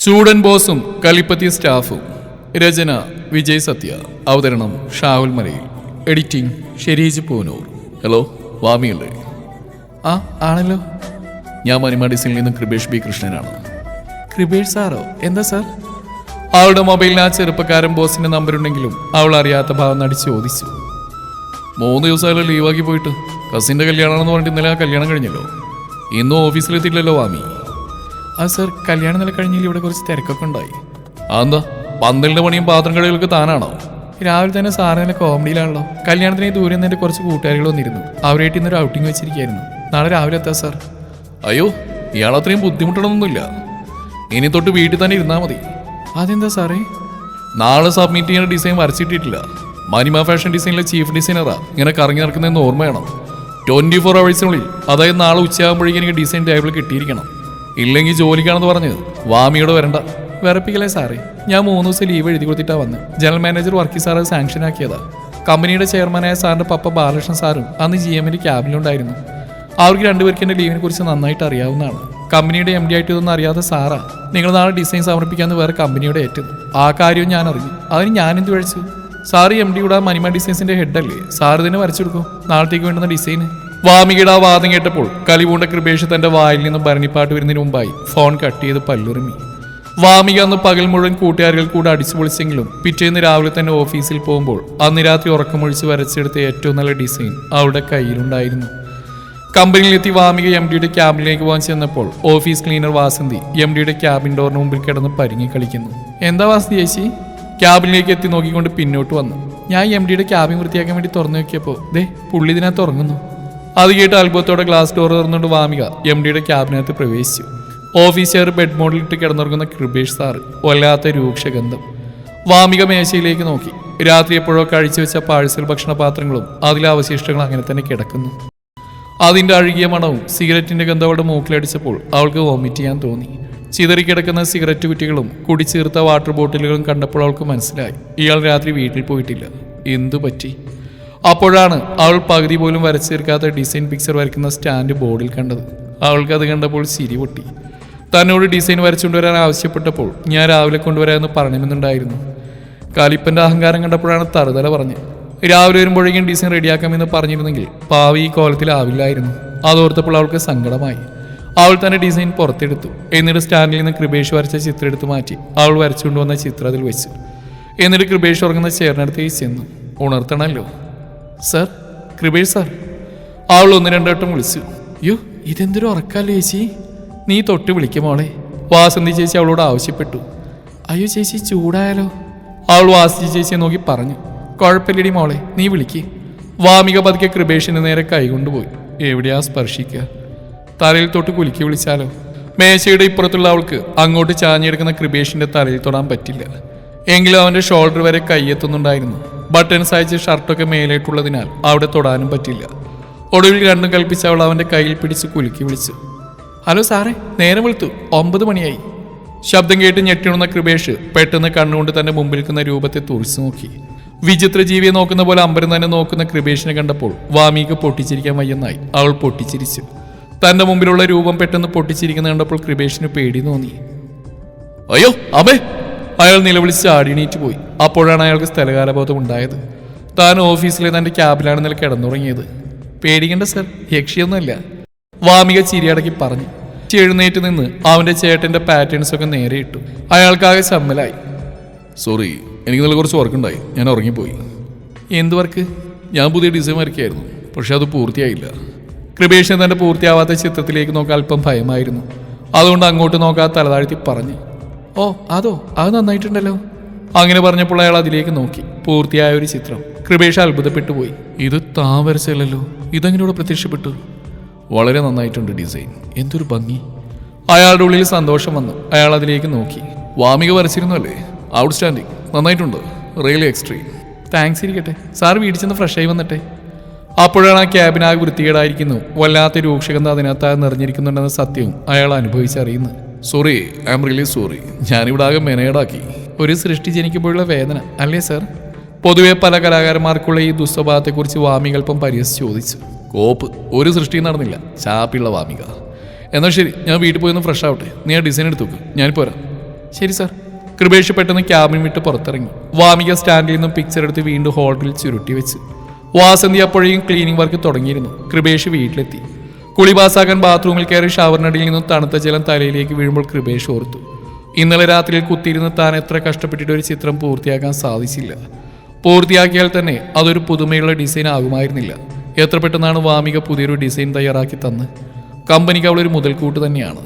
ചൂടൻ ബോസും കലിപ്പത്തി സ്റ്റാഫും രചന വിജയ് സത്യ. അവതരണം ഷാവുൽ മലയിൽ. എഡിറ്റിംഗ് ഷെരീജ് പൂനൂർ. ഹലോ വാമിയല്ലേ ആ ആണല്ലോ. ഞാൻ മണിമാഡിസിൽ നിന്നും കൃപേഷ് ബി കൃഷ്ണനാണ്. കൃപേഷ് സാറോ എന്താ സാർ? അവളുടെ മൊബൈലിൽ ആ ചെറുപ്പക്കാരൻ ബോസിന്റെ നമ്പർ ഉണ്ടെങ്കിലും അവൾ അറിയാത്ത ഭാവം നടിച്ച് ചോദിച്ചു. മൂന്ന് ദിവസമായാലും ലീവാക്കി പോയിട്ട്. കസിന്റെ കല്യാണമെന്ന് പറഞ്ഞിട്ട് ഇന്നലെ ആ കല്യാണം കഴിഞ്ഞല്ലോ. ഇന്നും ഓഫീസിലെത്തിയില്ലല്ലോ വാമി. ആ സർ കല്യാണം നില കഴിഞ്ഞാൽ ഇവിടെ കുറച്ച് തിരക്കൊക്കെ ഉണ്ടായി. അതെന്താ? പന്തലിന്റെ പണിയും പാത്രം കളികൾക്ക് താനാണോ? രാവിലെ തന്നെ സാറിന് നല്ല കോമഡിയിലാണല്ലോ. കല്യാണത്തിന് ഈ ദൂരെ എന്റെ കുറച്ച് കൂട്ടുകാരികൾ വന്നിരുന്നു. അവരായിട്ട് ഇന്നൊരു ഔട്ടിംഗ് വെച്ചിരിക്കുകയായിരുന്നു. നാളെ രാവിലെ എത്താം സാർ. അയ്യോ ഇയാൾ അത്രയും ബുദ്ധിമുട്ടണമെന്നൊന്നുമില്ല ഇനി തൊട്ട് വീട്ടിൽ തന്നെ ഇരുന്നാൽ മതി. അതെന്താ സാറേ? നാളെ സബ്മിറ്റ് ചെയ്യുന്ന ഡിസൈൻ വരച്ചിട്ടിട്ടില്ല. മനിമ ഫാഷൻ ഡിസൈനിലെ ചീഫ് ഡിസൈനറാ. ഇങ്ങനെ കറങ്ങി നടക്കുന്നതെന്ന് ഓർമ്മ വേണം ട്വന്റി ഫോർ അവേഴ്സിനുള്ളിൽ അതായത് നാളെ ഉച്ചയാകുമ്പോഴേക്കും എനിക്ക് ഡിസൈൻ ടേബിൾ കിട്ടിയിരിക്കണം. ഇല്ലെങ്കിൽ ജോലിക്കാണെന്ന് പറഞ്ഞ്. വാമിയോട് വരണ്ട. വിറപ്പിക്കലേ സാറേ. ഞാൻ മൂന്ന് ദിവസം ലീവ് എഴുതി കൊടുത്തിട്ടാ വന്ന്. ജനറൽ മാനേജർ വർക്കി അത് സാങ്ഷൻ ആക്കിയതാ. കമ്പനിയുടെ ചെയർമാനായ സാറിന്റെ പപ്പ ബാലകൃഷ്ണൻ സാറും അന്ന് ജി എമ്മിന്റെ ക്യാബിലുണ്ടായിരുന്നു അവർക്ക് രണ്ടുപേർക്ക് എന്റെ ലീവിനെ കുറിച്ച് നന്നായിട്ട് അറിയാവുന്നതാണ്. കമ്പനിയുടെ എം ഡി ആയിട്ട് ഇതൊന്നും അറിയാത്ത സാറാ. നിങ്ങൾ നാളെ ഡിസൈൻ സമർപ്പിക്കാമെന്ന് വേറെ കമ്പനിയുടെ ഏറ്റത് ആ കാര്യവും ഞാൻ അറിഞ്ഞു. അതിന് ഞാൻ എന്ത് കഴിച്ചു സാറ് എം ഡി കൂടാ മനിമ ഡിസൈൻസിന്റെ ഹെഡല്ലേ സാറ് തന്നെ വരച്ചെടുക്കും. നാളത്തേക്ക് വേണ്ടുന്ന ഡിസൈൻ വാമികയുടെ ആ വാദം കേട്ടപ്പോൾ കലിപൂണ്ട കൃപേഷ് തന്റെ വായിൽ നിന്ന് ഭരണിപ്പാട്ട് വരുന്നതിന് മുമ്പായി ഫോൺ കട്ട് ചെയ്ത് പല്ലുറങ്ങി വാമിക അന്ന് പകൽ മുഴുവൻ കൂട്ടുകാരികൾ കൂടെ അടിച്ചു പൊളിച്ചെങ്കിലും പിറ്റേന്ന് രാവിലെ തന്നെ ഓഫീസിൽ പോകുമ്പോൾ അന്ന് രാത്രി ഉറക്കമൊഴിച്ച് വരച്ചെടുത്ത ഏറ്റവും നല്ല ഡിസൈൻ അവളുടെ കയ്യിലുണ്ടായിരുന്നു. കമ്പനിയിലെത്തി വാമിക എം ഡിയുടെ ക്യാബിനിലേക്ക് പോകാൻ ചെന്നപ്പോൾ ഓഫീസ് ക്ലീനർ വാസന്തി എം ഡിയുടെ ക്യാബിൻ ഡോറിന് മുമ്പിൽ കിടന്ന് പരിങ്ങി കളിക്കുന്നു. എന്താ വാസന്തി ചേച്ചി? ക്യാബിനിലേക്ക് എത്തി നോക്കിക്കൊണ്ട് പിന്നോട്ട് വന്നു. ഞാൻ എം ഡിയുടെ ക്യാബിൻ വൃത്തിയാക്കാൻ വേണ്ടി തുറന്നു നോക്കിയപ്പോൾ ദേ പുള്ളി ഇതിനകത്ത് ഉറങ്ങുന്നു. അത് കേട്ട് അത്ഭുതത്തോടെ ഗ്ലാസ് ഡോർ തുറന്നുകൊണ്ട് വാമിക എം ഡിയുടെ ക്യാബിനകത്ത് പ്രവേശിച്ചു. ഓഫീസ് ചെയർ ബെഡ് മോഡലിട്ട് കിടന്നുറങ്ങുന്ന കൃപേഷ് സാറ് വല്ലാത്ത രൂക്ഷഗന്ധം. വാമിക മേശയിലേക്ക് നോക്കി. രാത്രി എപ്പോഴോ കഴിച്ചു വെച്ച പാഴ്സൽ ഭക്ഷണ പാത്രങ്ങളും അതിലെ അവശിഷ്ടങ്ങളും അങ്ങനെ തന്നെ കിടക്കുന്നു. അതിന്റെ അഴുകിയ മണവും സിഗരറ്റിന്റെ ഗന്ധവോടെ മൂക്കിലടിച്ചപ്പോൾ അവൾക്ക് വോമിറ്റ് ചെയ്യാൻ തോന്നി. ചിതറിക്കിടക്കുന്ന സിഗരറ്റ് കുറ്റികളും കുടിച്ചീർത്ത വാട്ടർ ബോട്ടിലുകളും കണ്ടപ്പോൾ അവൾക്ക് മനസ്സിലായി. ഇയാൾ രാത്രി വീട്ടിൽ പോയിട്ടില്ല. എന്തു പറ്റി? അപ്പോഴാണ് അവൾ പകുതി പോലും വരച്ചേർക്കാത്ത ഡിസൈൻ പിക്ചർ വരയ്ക്കുന്ന സ്റ്റാൻഡ് ബോർഡിൽ കണ്ടത്. അവൾക്ക് അത് കണ്ടപ്പോൾ ചിരി പൊട്ടി. തന്നോട് ഡിസൈൻ വരച്ചുകൊണ്ടുവരാൻ ആവശ്യപ്പെട്ടപ്പോൾ ഞാൻ രാവിലെ കൊണ്ടുവരാമെന്ന് പറയണമെന്നുണ്ടായിരുന്നു കാലിപ്പന്റെ അഹങ്കാരം കണ്ടപ്പോഴാണ് തറുതല പറഞ്ഞത് രാവിലെ വരുമ്പോഴേക്കും ഡിസൈൻ റെഡിയാക്കാമെന്ന് പറഞ്ഞിരുന്നെങ്കിൽ പാവി ഈ കോലത്തിലാവില്ലായിരുന്നു അതോർത്തപ്പോൾ അവൾക്ക് സങ്കടമായി. അവൾ തന്നെ ഡിസൈൻ പുറത്തെടുത്തു. എന്നിട്ട് സ്റ്റാൻഡിൽ നിന്ന് കൃപേഷ് വരച്ച ചിത്രം എടുത്തു മാറ്റി അവൾ വരച്ചുകൊണ്ടുവന്ന ചിത്രത്തിൽ വെച്ച്. എന്നിട്ട് കൃപേഷ് ഉറങ്ങുന്ന ചേർന്നടുത്തേക്ക് ചെന്നു. ഉണർത്തണമല്ലോ സർ കൃപേഷ് സാർ. അവൾ ഒന്ന് രണ്ടേട്ടം വിളിച്ചു. അയ്യോ ഇതെന്തൊരു ഉറക്കല്ലേ ചേച്ചി? നീ തൊട്ട് വിളിക്കും മോളെ. വാസന്തി ചേച്ചി അവളോട് ആവശ്യപ്പെട്ടു. അയ്യോ ചേച്ചി ചൂടായാലോ? അവൾ വാസന്തി ചേച്ചിയെ നോക്കി പറഞ്ഞു. കുഴപ്പമില്ലടി മോളെ നീ വിളിക്ക്. വാമിക പതുക്കെ കൃപേഷിന് നേരെ കൈകൊണ്ടുപോയി എവിടെയാ സ്പർശിക്കുക തലയിൽ തൊട്ട് കുലുക്കി വിളിച്ചാലോ? മേശയുടെ ഇപ്പുറത്തുള്ള അവൾക്ക് അങ്ങോട്ട് ചാഞ്ഞെടുക്കുന്ന കൃപേഷിന്റെ തലയിൽ തൊടാൻ പറ്റില്ല. എങ്കിലും അവന്റെ ഷോൾഡർ വരെ കൈയെത്തുന്നുണ്ടായിരുന്നു. ബട്ടൺസ് അയച്ച് ഷർട്ടൊക്കെ മേലേട്ടുള്ളതിനാൽ അവിടെ തൊടാനും പറ്റില്ല. ഒടുവിൽ രണ്ടും കൽപ്പിച്ച് അവൾ അവന്റെ കയ്യിൽ പിടിച്ച് കുലുക്കി വിളിച്ചു. ഹലോ സാറേ നേരം വെളുത്തു. ഒമ്പത് മണിയായി. ശബ്ദം കേട്ട് ഞെട്ടിണുന്ന കൃപേഷ് പെട്ടെന്ന് കണ്ണുകൊണ്ട് തന്റെ മുമ്പിൽ നിൽക്കുന്ന രൂപത്തെ തുറിച്ചു നോക്കി. വിചിത്ര ജീവിയെ നോക്കുന്ന പോലെ അമ്പരം തന്നെ നോക്കുന്ന കൃപേഷിനെ കണ്ടപ്പോൾ വാമിക്ക് പൊട്ടിച്ചിരിക്കാൻ വയ്യെന്നായി അവൾ പൊട്ടിച്ചിരിച്ചു. തന്റെ മുമ്പിലുള്ള രൂപം പെട്ടെന്ന് പൊട്ടിച്ചിരിക്കുന്ന കണ്ടപ്പോൾ കൃപേഷിന് പേടി തോന്നി. അയ്യോ അബേ അയാൾ നിലവിളിച്ച് ആടിണീറ്റ് പോയി. അപ്പോഴാണ് അയാൾക്ക് സ്ഥലകാലബോധം ഉണ്ടായത്. താൻ ഓഫീസിലെ തന്റെ ക്യാബിലാണ് നില കിടന്നുറങ്ങിയത്. പേടിക്കേണ്ട സർ യക്ഷിയൊന്നുമല്ല. വാമിക ചിരിയടക്കി പറഞ്ഞു. എഴുന്നേറ്റ് നിന്ന് അവന്റെ ചേട്ടന്റെ പാറ്റേൺസ് ഒക്കെ നേരെ ഇട്ടു. അയാൾക്കാകെ ചമ്മലായി. സോറി എനിക്ക് നല്ല കുറച്ച് വർക്കുണ്ടായി ഞാൻ ഉറങ്ങിപ്പോയി. എന്ത് വർക്ക് ഞാൻ പുതിയ ഡിസൈൻ വരയ്ക്കായിരുന്നു. പക്ഷെ അത് പൂർത്തിയായില്ല. കൃപേഷിന് തന്റെ പൂർത്തിയാവാത്ത ചിത്രത്തിലേക്ക് നോക്കാൻ അല്പം ഭയമായിരുന്നു. അതുകൊണ്ട് അങ്ങോട്ട് നോക്കാതെ തലതാഴ്ത്തി പറഞ്ഞു. ഓ അതോ? അത് നന്നായിട്ടുണ്ടല്ലോ. അങ്ങനെ പറഞ്ഞപ്പോൾ അയാൾ അതിലേക്ക് നോക്കി. പൂർത്തിയായ ഒരു ചിത്രം. കൃപേഷ് അത്ഭുതപ്പെട്ടു പോയി ഇത് താൻ വരച്ചല്ലോ ഇതെങ്ങനെയോടെ പ്രത്യക്ഷപ്പെട്ടു. വളരെ നന്നായിട്ടുണ്ട് ഡിസൈൻ. എന്തൊരു ഭംഗി. അയാളുടെ ഉള്ളിൽ സന്തോഷം വന്നു. അയാൾ അതിലേക്ക് നോക്കി. വാമിക വരച്ചിരുന്നു അല്ലേ ഔട്ട്സ്റ്റാൻഡിങ് നന്നായിട്ടുണ്ട്. റിയലി എക്സ്ട്രീം താങ്ക്സ് ഇരിക്കട്ടെ. സാർ വീട്ടിൽ ചെന്ന് ഫ്രഷ് ആയി വന്നിട്ടെ. അപ്പോഴാണ് ആ ക്യാബിനാകെ വൃത്തികേടായിരിക്കുന്നു. വല്ലാത്ത രൂക്ഷകന്ധ അതിനകത്താകെ നിറഞ്ഞിരിക്കുന്നുണ്ടെന്ന സത്യവും അയാൾ അനുഭവിച്ചറിയുന്നു sorry I'm really sorry ഞാനിവിടെ ആകെ മെനേഡാക്കി. ഒരു സൃഷ്ടി ജനിക്കുമ്പോഴുള്ള വേദന അല്ലേ സാർ? പൊതുവെ പല കലാകാരന്മാർക്കുള്ള ഈ ദുസ്വഭാവത്തെക്കുറിച്ച് വാമികൽപ്പം പരിഹസിച്ച് ചോദിച്ചു. കോപ്പ് ഒരു സൃഷ്ടിയും നടന്നില്ല. ചാപ്പിള്ള വാമിക. എന്നാൽ ശരി ഞാൻ വീട്ടിൽ പോയി ഒന്ന് ഫ്രഷ് ആവട്ടെ. നീ ആ ഡിസൈൻ എടുത്തു ഞാൻ പോരാ. ശരി സാർ. കൃപേഷ് പെട്ടെന്ന് ക്യാബിൻ വിട്ട് പുറത്തിറങ്ങി. വാമിക സ്റ്റാൻഡിൽ നിന്നും പിക്ചർ എടുത്ത് വീണ്ടും ഹോട്ടലിൽ ചുരുട്ടി വെച്ച്. വാസന്തി അപ്പോഴേക്കും ക്ലീനിങ് വർക്ക് തുടങ്ങിയിരുന്നു. കൃപേഷ് വീട്ടിലെത്തി. കുളി പാസ്സാക്കാൻ ബാത്റൂമിൽ കയറി ഷവറിനടിയിൽ നിന്നും തണുത്ത ജലം തലയിലേക്ക് വീഴുമ്പോൾ കൃപേഷ് ഓർത്തു ഇന്നലെ രാത്രിയിൽ കുത്തിയിരുന്ന് താൻ എത്ര കഷ്ടപ്പെട്ടിട്ട് ഒരു ചിത്രം പൂർത്തിയാക്കാൻ സാധിച്ചില്ല. പൂർത്തിയാക്കിയാൽ തന്നെ അതൊരു പുതുമയുള്ള ഡിസൈൻ ആകുമായിരുന്നില്ല. എത്ര പെട്ടെന്നാണ് വാമിക പുതിയൊരു ഡിസൈൻ തയ്യാറാക്കി തന്ന്. കമ്പനിക്ക് അവളൊരു മുതൽക്കൂട്ട് തന്നെയാണ്.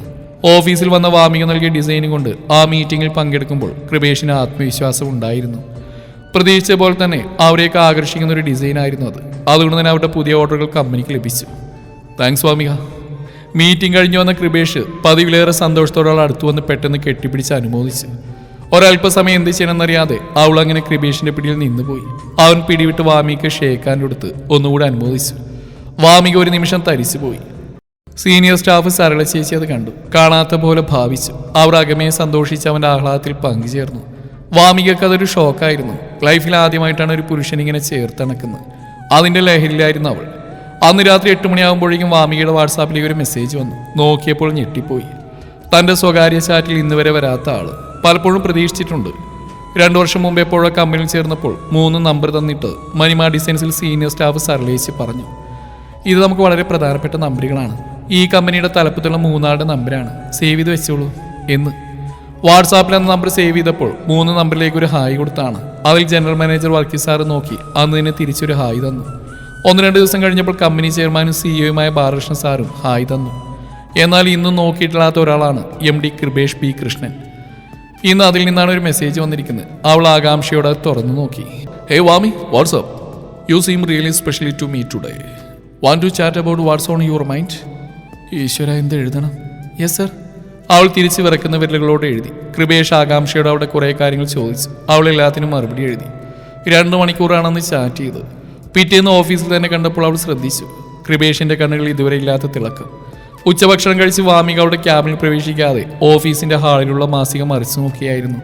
ഓഫീസിൽ വന്ന വാമിക നൽകിയ ഡിസൈനും കൊണ്ട് ആ മീറ്റിംഗിൽ പങ്കെടുക്കുമ്പോൾ കൃപേഷിന് ആത്മവിശ്വാസം ഉണ്ടായിരുന്നു. പ്രതീക്ഷിച്ച പോലെ തന്നെ അവരെയൊക്കെ ആകർഷിക്കുന്ന ഒരു ഡിസൈനായിരുന്നു അത്. അതുകൊണ്ട് തന്നെ അവരുടെ പുതിയ ഓർഡറുകൾ കമ്പനിക്ക് ലഭിച്ചു. താങ്ക്സ് സ്വാമിക. മീറ്റിംഗ് കഴിഞ്ഞു വന്ന കൃപേഷ് പതിവിലേറെ സന്തോഷത്തോടെ അടുത്തു വന്ന് പെട്ടെന്ന് കെട്ടിപ്പിടിച്ച് അനുമോദിച്ചു. ഒരല്പസമയം എന്ത് ചെയ്യണമെന്നറിയാതെ അവൾ അങ്ങനെ കൃപേഷിന്റെ പിടിയിൽ നിന്നുപോയി. അവൻ പിടിവിട്ട് വാമിക്ക് ഷേക്കാൻ കൊടുത്ത് ഒന്നുകൂടെ അനുമോദിച്ചു. വാമിക ഒരു നിമിഷം തരിച്ചുപോയി. സീനിയർ സ്റ്റാഫ് സരള ചേച്ചി അത് കണ്ടു. കാണാത്ത പോലെ ഭാവിച്ചു. അവർ അകമയെ സന്തോഷിച്ച് അവന്റെ ആഹ്ലാദത്തിൽ പങ്കുചേർന്നു. വാമികക്ക് അതൊരു ഷോക്കായിരുന്നു ലൈഫിൽ ആദ്യമായിട്ടാണ് ഒരു പുരുഷൻ ഇങ്ങനെ ചേർത്തണക്കുന്നത്. അതിന്റെ ലഹരിയിലായിരുന്നു അവൾ. അന്ന് രാത്രി എട്ട് മണിയാകുമ്പോഴേക്കും വാമികയുടെ വാട്സാപ്പിലേക്ക് ഒരു മെസ്സേജ് വന്നു. നോക്കിയപ്പോൾ ഞെട്ടിപ്പോയി. തന്റെ സ്വകാര്യ ചാറ്റിൽ ഇന്ന് വരെ വരാത്ത ആൾ പലപ്പോഴും പ്രതീക്ഷിച്ചിട്ടുണ്ട്. രണ്ടു വർഷം മുമ്പ് എപ്പോഴോ കമ്പനിയിൽ ചേർന്നപ്പോൾ മൂന്ന് നമ്പർ തന്നിട്ട് മനിമ ഡിസൈൻസിൽ സീനിയർ സ്റ്റാഫ് സരളേച്ചി പറഞ്ഞു. ഇത് നമുക്ക് വളരെ പ്രധാനപ്പെട്ട നമ്പറുകളാണ്. ഈ കമ്പനിയുടെ തലപ്പത്തുള്ള മൂന്നാളുടെ നമ്പരാണ് സേവ് ചെയ്ത് വെച്ചോളൂ എന്ന്. വാട്സാപ്പിൽ എന്ന നമ്പർ സേവ് ചെയ്തപ്പോൾ മൂന്ന് നമ്പറിലേക്ക് ഒരു ഹായ് കൊടുത്താണ്. അതിൽ ജനറൽ മാനേജർ വർക്കി സാറ് നോക്കി അന്ന് തന്നെ തിരിച്ചൊരു ഹായ് തന്നു. ഒന്ന് രണ്ട് ദിവസം കഴിഞ്ഞപ്പോൾ കമ്പനി ചെയർമാനും സിഇഒയുമായ ബാലകൃഷ്ണൻ സാറും ഹായ് തന്നു. എന്നാൽ ഇന്നും നോക്കിയിട്ടില്ലാത്ത ഒരാളാണ് M D Kripesh P Krishnan. ഇന്ന് അതിൽ നിന്നാണ് ഒരു മെസ്സേജ് വന്നിരിക്കുന്നത്. അവൾ ആകാംക്ഷയോടെ തുറന്നു നോക്കി. Hey Vami WhatsApp you seem really specially to me today want to chat about what's on your mind ഈശ്വര എന്ത് എഴുതണം? യെസ് സർ അവൾ തിരിച്ചു വിറക്കുന്ന വിരലുകളോട് എഴുതി. കൃപേഷ് ആകാംക്ഷയോട് അവിടെ കുറേ കാര്യങ്ങൾ ചോദിച്ചു. അവൾ എല്ലാത്തിനും മറുപടി എഴുതി. രണ്ട് മണിക്കൂറാണെന്ന് ചാറ്റ് ചെയ്ത് പിറ്റേന്ന് ഓഫീസിൽ തന്നെ കണ്ടപ്പോൾ അവൾ ശ്രദ്ധിച്ചു. കൃപേഷിന്റെ കണ്ണുകളിൽ ഇതുവരെ ഇല്ലാത്ത തിളക്കം. ഉച്ചഭക്ഷണം കഴിച്ച് വാമിക അവളുടെ ക്യാബിനിൽ പ്രവേശിക്കാതെ ഓഫീസിന്റെ ഹാളിലുള്ള മാസിക മറിച്ചു നോക്കിയായിരുന്നു.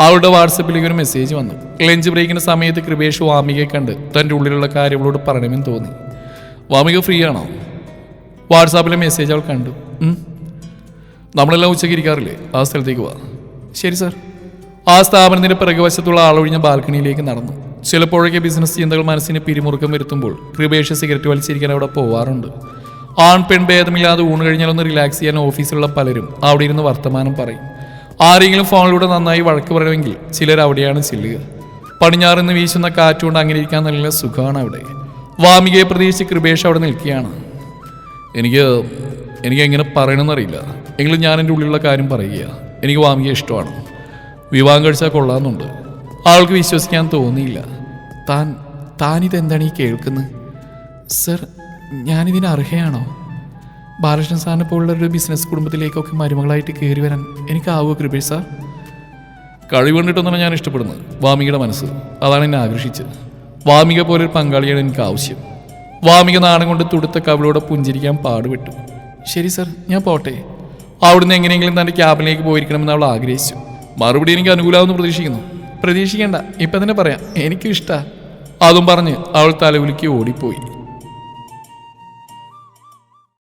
അവളുടെ വാട്സപ്പിലേക്ക് ഒരു മെസ്സേജ് വന്നു. ലഞ്ച് ബ്രേക്കിന്റെ സമയത്ത് കൃപേഷ് വാമികയെ കണ്ട് തന്റെ ഉള്ളിലുള്ള കാര്യം അവളോട് പറയണമെന്ന് തോന്നി. വാമിക ഫ്രീ ആണോ വാട്സാപ്പിലെ മെസ്സേജ് അവൾ കണ്ടു. നമ്മളെല്ലാം ഉച്ചയ്ക്ക് ഇരിക്കാറില്ലേ? ആ സ്ഥലത്തേക്ക് വാ. ശരി സാർ. ആ സ്ഥാപനത്തിന്റെ പിറകുവശത്തുള്ള ആളൊഴിഞ്ഞ ബാൽക്കണിയിലേക്ക് നടന്നു. ചിലപ്പോഴൊക്കെ ബിസിനസ് ചിന്തകൾ മനസ്സിന് പിരിമുറുക്കം വരുത്തുമ്പോൾ കൃപേഷ് സിഗരറ്റ് വലിച്ചിരിക്കാൻ അവിടെ പോവാറുണ്ട്. ആൺ പെൺ ഭേദമില്ലാതെ ഊണ് കഴിഞ്ഞാലൊന്ന് റിലാക്സ് ചെയ്യാൻ ഓഫീസിലുള്ള പലരും അവിടെ ഇരുന്ന് വർത്തമാനം പറയും. ആരെങ്കിലും ഫോണിലൂടെ നന്നായി വഴക്ക് പറയണമെങ്കിൽ ചിലർ അവിടെയാണ് ചെല്ലുക. പടിഞ്ഞാറിന്ന് വീശുന്ന കാറ്റുകൊണ്ട് അങ്ങനെ ഇരിക്കാൻ നല്ല സുഖമാണ് അവിടെ. വാമികയെ പ്രതീക്ഷിച്ച് കൃപേഷ് അവിടെ നിൽക്കുകയാണ്. എനിക്ക് എനിക്ക് എങ്ങനെ പറയണമെന്നറിയില്ല. എങ്കിലും ഞാൻ എന്റെ ഉള്ളിലുള്ള കാര്യം പറയുക എനിക്ക് വാമിക ഇഷ്ടമാണ്. വിവാഹം കഴിച്ചാൽ കൊള്ളാമെന്നുണ്ട്. ആൾക്ക് വിശ്വസിക്കാൻ തോന്നിയില്ല. താൻ താനിതെന്താണ് ഈ കേൾക്കുന്നത്? സർ ഞാനിതിന് അർഹയാണോ? ബാലകൃഷ്ണൻ സാറിനെ പോലുള്ള ഒരു ബിസിനസ് കുടുംബത്തിലേക്കൊക്കെ മരുമകളായിട്ട് കയറി വരാൻ എനിക്കാവുമോ കൃപേഷ് സാർ? കഴിവുകൊണ്ടിട്ടൊന്നാണ് ഞാൻ ഇഷ്ടപ്പെടുന്നത്. വാമികയുടെ മനസ്സ്. അതാണ് എന്നെ ആകർഷിച്ചത്. വാമിക പോലെ ഒരു പങ്കാളിയാണ് എനിക്ക് ആവശ്യം. വാമിക നാണം കൊണ്ട് തുടുത്ത കവിളോടെ പുഞ്ചിരിക്കാൻ പാടുപെട്ടു. ശരി സർ ഞാൻ പോട്ടെ. അവിടുന്ന് എങ്ങനെയെങ്കിലും തന്റെ ക്യാബിലേക്ക് പോയിരിക്കണമെന്ന് അവൾ ആഗ്രഹിച്ചു. മറുപടി എനിക്ക് അനുകൂലമാകുമെന്ന് പ്രതീക്ഷിക്കുന്നു. പ്രതീക്ഷിക്കേണ്ട. ഇപ്പം തന്നെ പറയാം എനിക്കും ഇഷ്ടാ. അതും പറഞ്ഞ് അവൾ തലകുലുക്കി ഓടിപ്പോയി.